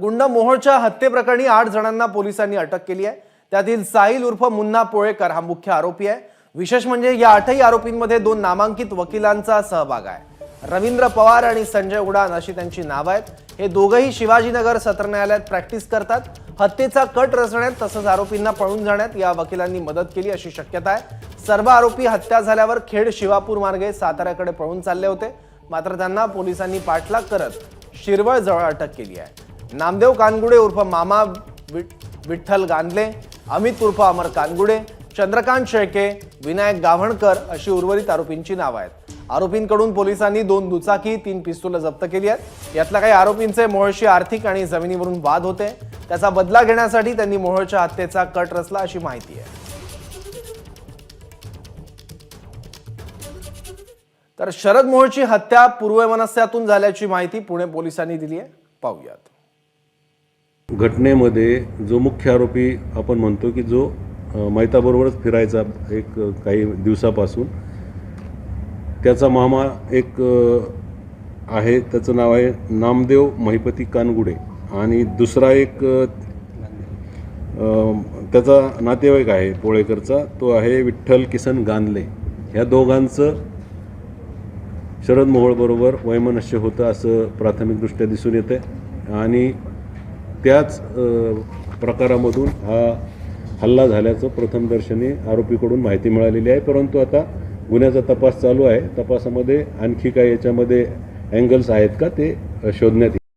गुंड मोहोळच्या हत्येप्रकरणी आठ जणांना पोलिसांनी अटक केली आहे. त्यातील साहिल उर्फ मुन्ना पोळेकर हा मुख्य आरोपी आहे. विशेष म्हणजे या आठही आरोपींमध्ये दोन नामांकित वकिलांचा सहभाग आहे. रवींद्र पवार आणि संजय उडान अशी त्यांची नावं आहेत. हे दोघंही शिवाजीनगर सत्र न्यायालयात प्रॅक्टिस करतात. हत्येचा कट रचण्यात तसंच आरोपींना पळून जाण्यात या वकिलांनी मदत केली अशी शक्यता आहे. सर्व आरोपी हत्या झाल्यावर खेड शिवापूर मार्गे साताऱ्याकडे पळून चालले होते. मात्र त्यांना पोलिसांनी पाठलाग करत शिरवळजवळ अटक केली आहे. नामदेव कानगुडे उर्फ मामा विठ्ठल गांधले अमित उर्फ अमर कानगुडे चंद्रकांत शेळके विनायक गाव्हणकर अशी उर्वरित आरोपींची नावं आहेत. आरोपींकडून पोलिसांनी दोन दुचाकी तीन पिस्तुलं जप्त केली आहेत. यातल्या काही आरोपींचे मोहळशी आर्थिक आणि जमिनीवरून वाद होते. त्याचा बदला घेण्यासाठी त्यांनी मोहळच्या हत्येचा कट रचला अशी माहिती आहे. तर शरद मोहळची हत्या पूर्वमनस्यातून झाल्याची माहिती पुणे पोलिसांनी दिली आहे. पाहूयात. घटनेमध्ये जो मुख्य आरोपी आपण म्हणतो की जो मैताबरोबरच फिरायचा एक काही दिवसापासून त्याचा मामा एक आहे त्याचं नाव आहे नामदेव महिपती कानगुडे. आणि दुसरा एक त्याचा नातेवाईक आहे पोळेकरचा तो आहे विठ्ठल किसन गांधले. ह्या दोघांचं शरद मोहोळबरोबर वैमनस्य होतं असं प्राथमिकदृष्ट्या दिसून येतं आणि त्याच प्रकारामधून हा हल्ला झाल्याचं प्रथमदर्शनी आरोपीकडून माहिती मिळालेली आहे. परंतु आता गुन्ह्याचा तपास चालू आहे. तपासामध्ये आणखी काही याच्यामध्ये अँगल्स आहेत का ते शोधण्यात येईल.